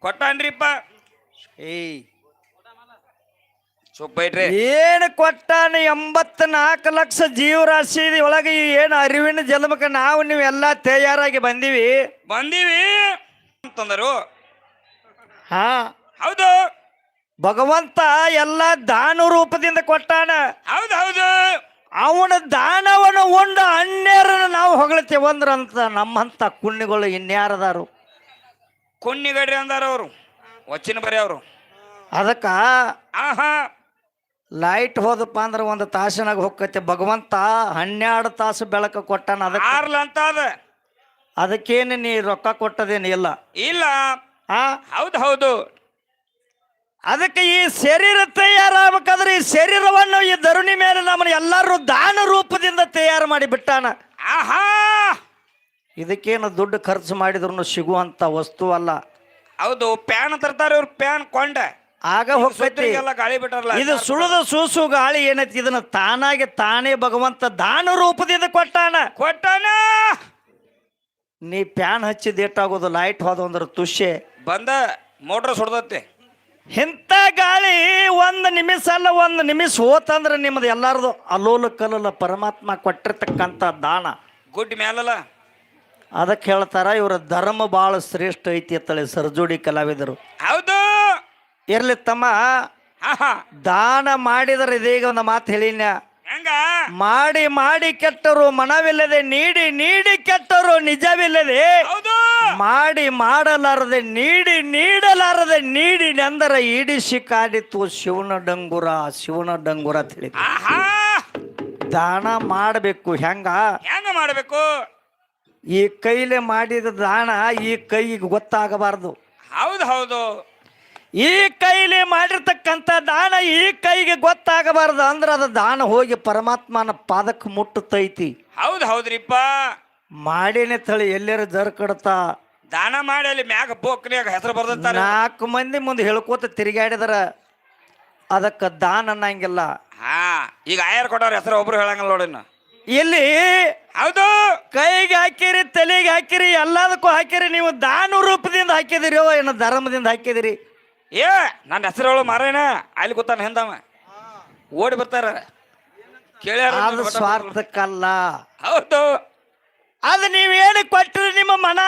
ಕೊಟ್ಟಾನ್ರಿಪ್ಪ. ಏಯ್. ಸುಪ್ಪ ಇಟ್ರಿ ಏನು ಕೊಟ್ಟಾನ ಎಂಬತ್ ನಾಲ್ಕು ಲಕ್ಷ ಜೀವರಾಶಿ ಒಳಗೆ ಏನು ಅರಿವಿನ ಜನ್ಮಕ್ಕೆ ನಾವು ನೀವೆಲ್ಲ ತಯಾರಾಗಿ ಬಂದೀವಿ? ಬಂದೀವಿ ಅಂತಂದರು. ಹಾ. ಹೌದು. ಭಗವಂತ ಎಲ್ಲ ದಾನ ರೂಪದಿಂದ ಕೊಟ್ಟಾನ. ಹೌದು ಹೌದು. ಅವನ ದಾನವನ್ನು ಉಂಡು ಅನ್ಯರನ್ನು ನಾವು ಹೊಗಳ್ತೇವಂದ್ರಂತ ನಮ್ಮಂತ ಕುಣ್ಣಿಗಳು ಇನ್ಯಾರದಾರು? ಕುನ್ನಿಗಡ್ರಿ ಅಂದಾರ ಅವರು. ವಚ್ಚಿನ ಬರೀ ಅವರು. ಅದಕ್ಕ ಆಹಾ. ಲೈಟ್ ಹೋದಪ್ಪ ಅಂದ್ರೆ ಒಂದು ತಾಸಿನಾಗ ಹೊಕ್ಕತ್ತೆ ಭಗವಂತ ಹನ್ನೆರಡು ತಾಸು ಬೆಳಕು ಕೊಟ್ಟಾನ ಅದಕ್ಕೆ. ಆರ್ಲ ಅಂತ ಅದ. ಅದಕ್ಕೇನು ನೀ ರೊಕ್ಕ ಕೊಟ್ಟದೇನು ಇಲ್ಲ. ಇಲ್ಲ. ಆ? ಹೌದು ಹೌದು. ಅದಕ್ಕೆ ಈ ಶರೀರ ತಯಾರಾಗಬೇಕಾದ್ರೆ ಈ ಶರೀರವನ್ನು ಈ ಧರುಣಿ ಮೇಲೆ ನಮ್ಮನ್ನ ಎಲ್ಲರೂ ದಾನ ರೂಪದಿಂದ ತಯಾರು ಮಾಡಿ ಬಿಟ್ಟಾನ. ಆಹಾ. ಇದಕ್ಕೇನು ದುಡ್ಡು ಖರ್ಚು ಮಾಡಿದ್ರು ಸಿಗುವಂತ ವಸ್ತು ಅಲ್ಲ. ಹೌದು ಪ್ಯಾನ್ ತರ್ತಾರೆ ಇವ್ರು ಪ್ಯಾನ್ ಕೊಂಡ. ಆಗ ಹೋಗ್ತೈತಿ ಎಲ್ಲ ಗಾಳಿ ಬಿಟ್ಟಾರಲ್ಲ ಇದು ಸುಳದ ಸೂಸು ಗಾಳಿ ಏನೈತಿ? ಇದನ್ನ ತಾನಾಗೆ ತಾನೇ ಭಗವಂತ ದಾನ ರೂಪದಿಂದ ಕೊಟ್ಟಾನ. ಕೊಟ್ಟಾನ? ನೀ ಪ್ಯಾನ್ ಹಚ್ಚಿದ ಏಟಾಗೋದು ಲೈಟ್ ಹೋದ ಅಂದ್ರೆ ತುಷೆ ಬಂದ ಮೋಟ್ರ್ ಸುಡ್ದತ್ತೆ. ಇಂಥ ಗಾಳಿ ಒಂದು ನಿಮಿಷ ಅಲ್ಲ ಒಂದು ನಿಮಿಷ ಹೋತಂದ್ರೆ ನಿಮ್ಮದು ಎಲ್ಲಾರದು ಅಲೋಲ ಕಲೋಲ ಪರಮಾತ್ಮ ಕೊಟ್ಟಿರ್ತಕ್ಕಂಥ ದಾನ. ಗುಡ್ ಮ್ಯಾಲಲ್ಲ? ಅದಕ್ಕೆ ಹೇಳ್ತಾರ ಇವರ ಧರ್ಮ ಭಾಳ ಶ್ರೇಷ್ಠ ಐತಿ ಅಂತೇಳಿ ಸರ್ಜೋಡಿ ಕಲಾವಿದರು. ಹೌದು. ಇರ್ಲಿ ತಮ್ಮ ದಾನ ಮಾಡಿದರೆ ಇದೀಗ ಒಂದು ಮಾತು ಹೇಳಿನ. ಹೆಂಗ? ಮಾಡಿ ಮಾಡಿ ಕೆಟ್ಟರು ಮನವಿಲ್ಲದೆ ನೀಡಿ ನೀಡಿ ಕೆಟ್ಟರು ನಿಜವಿಲ್ಲದೆ. ಹೌದು. ಮಾಡಿ ಮಾಡಲಾರದೆ ನೀಡಿ ನೀಡಲಾರದೆ ನೀಡಿ ನೆಂದರ ಈಡಿಸಿ ಕಾಡಿತು ಶಿವನ ಡಂಗುರ ಶಿವನ ಡಂಗುರ ಅಂತ ಹೇಳಿ ಆಹಾ. ದಾನ ಮಾಡಬೇಕು ಹೆಂಗ? ಹೆಂಗ ಮಾಡ್ಬೇಕು? ಈ ಕೈಲೆ ಮಾಡಿದ ದಾನ ಈ ಕೈಗೆ ಗೊತ್ತಾಗಬಾರದು. ಹೌದು ಹೌದು. ಈ ಕೈಲಿ ಮಾಡಿರ್ತಕ್ಕಂಥ ದಾನ ಈ ಕೈಗೆ ಗೊತ್ತಾಗಬಾರದು. ಅಂದ್ರೆ ಅದು ದಾನ ಹೋಗಿ ಪರಮಾತ್ಮನ ಪಾದಕ್ಕೆ ಮುಟ್ಟುತ್ತೈತಿ ಹೌದು ಹೌದ್ರಿಪ್ಪ. ಮಾಡಿನೇ ತಳಿ ಎಲ್ಲರ ಜರ್ ಕಡ್ತಾ. ದಾನ ಮಾಡಿ ಅಲ್ಲಿ ಮ್ಯಾಗ ಬೋಕ್ನ್ಯಾಗ ಹೆಸರು ಬರ್ದಂತಾರ. ನಾಲ್ಕು ಮಂದಿ ಮುಂದೆ ಹೇಳ್ಕೋತ ತಿರುಗಾಡಿದ್ರ. ಅದಕ್ಕೆ ದಾನ ಅನ್ನಂಗಿಲ್ಲ. ಹಾ ಈಗ ಆಯರ್ ಕೊಟ್ಟವ್ರ ಹೆಸರು ಒಬ್ರು ಹೇಳಂಗಿಲ್ಲ ನೋಡಿನ ಇಲ್ಲಿ ಹೌದು. ಕೈಗೆ ಹಾಕಿರಿ ತಲೆಗೆ ಹಾಕಿರಿ ಎಲ್ಲದಕ್ಕೂ ಹಾಕಿರಿ. ನೀವು ದಾನ ರೂಪದಿಂದ ಹಾಕಿದಿರಿ ಏನು ಧರ್ಮದಿಂದ ಹಾಕಿದಿರಿ? ಏ ನನ್ನ ಹೆಸರು ಮಾರಾಯಣ ಮಾರೇನ? ಅಲ್ಲಿ ಗೊತ್ತಾನ ಹಿಂದವ? ಓಡಿ ಬರ್ತಾರ. ಕೇಳ್ಯಾರ ಅದು ಸ್ವಾರ್ಥಕ್ಕಲ್ಲ. ಹೌದು. ಅದು ನೀವೇನು ಕೊಟ್ಟರೆ ನಿಮ್ಮ ಮನ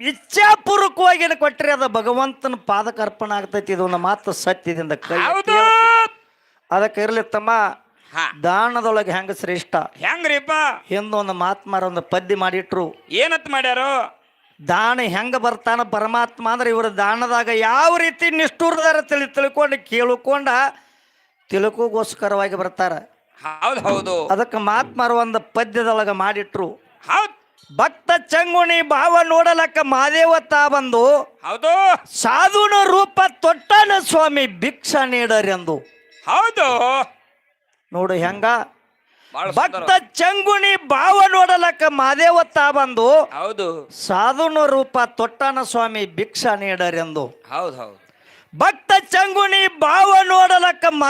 ಇಚ್ಛಾಪೂರ್ವಕವಾಗಿ ಏನು ಕೊಟ್ಟರೆ ಅದು ಭಗವಂತನ ಪಾದಕ್ಕೆ ಅರ್ಪಣೆ ಆಗ್ತೈತಿ ಇದು ಒಂದು ಮಾತು ಸತ್ಯದಿಂದ ಕೈ ಹೌದು. ಅದಕ್ಕೆ ಇರಲಿ ತಮ್ಮ ದಾನದೊಳಗೆ ಹೆಂಗ ಶ್ರೇಷ್ಠ? ಹೆಂಗ್ರಿಪ್ಪ? ಹಿಂದೊಂದು ಮಾತ್ಮಾರ ಒಂದು ಪದ್ಯ ಮಾಡಿಟ್ರು. ಏನತ್ ಮಾಡ್ಯಾರ? ದಾನ ಹೆಂಗ ಬರ್ತಾನ ಪರಮಾತ್ಮ ಅಂದ್ರೆ ಇವರು ದಾನದಾಗ ಯಾವ ರೀತಿ ನಿಷ್ಠೂರದಾರ ತಿಳಿ ತಿಳ್ಕೊಂಡು ಕೇಳ್ಕೊಂಡ ತಿಳ್ಕೋಗೋಸ್ಕರವಾಗಿ ಬರ್ತಾರ. ಹೌದು ಹೌದು. ಅದಕ್ಕೆ ಮಾತ್ಮಾರ ಒಂದು ಪದ್ಯದೊಳಗೆ ಮಾಡಿಟ್ರು. ಹೌದು. ಭಕ್ತ ಚಂಗುಣಿ ಭಾವ ನೋಡಲಕ್ಕ ಮಾದೇವತ್ತ ಬಂದು ಹೌದು. ಸಾಧುನ ರೂಪ ತೊಟ್ಟನ ಸ್ವಾಮಿ ಭಿಕ್ಷ ನೀಡರೆಂದು. ಹೌದು. ನೋಡು ಹೆಂಗ? ಭಕ್ತ ಚಂಗುಣಿ ಭಾವ ನೋಡಲಕ್ಕ ತಾ ಬಂದು ಹೌದು. ಸಾಧುನ ರೂಪ ತೊಟ್ಟನ ಸ್ವಾಮಿ ಭಿಕ್ಷಾ ನೀಡರೆಂದು. ಹೌದು ಹೌದು. ಭಕ್ತ ಚಂಗುಣಿ ಭಾವ ನೋಡಲಕ್ಕ ಮರ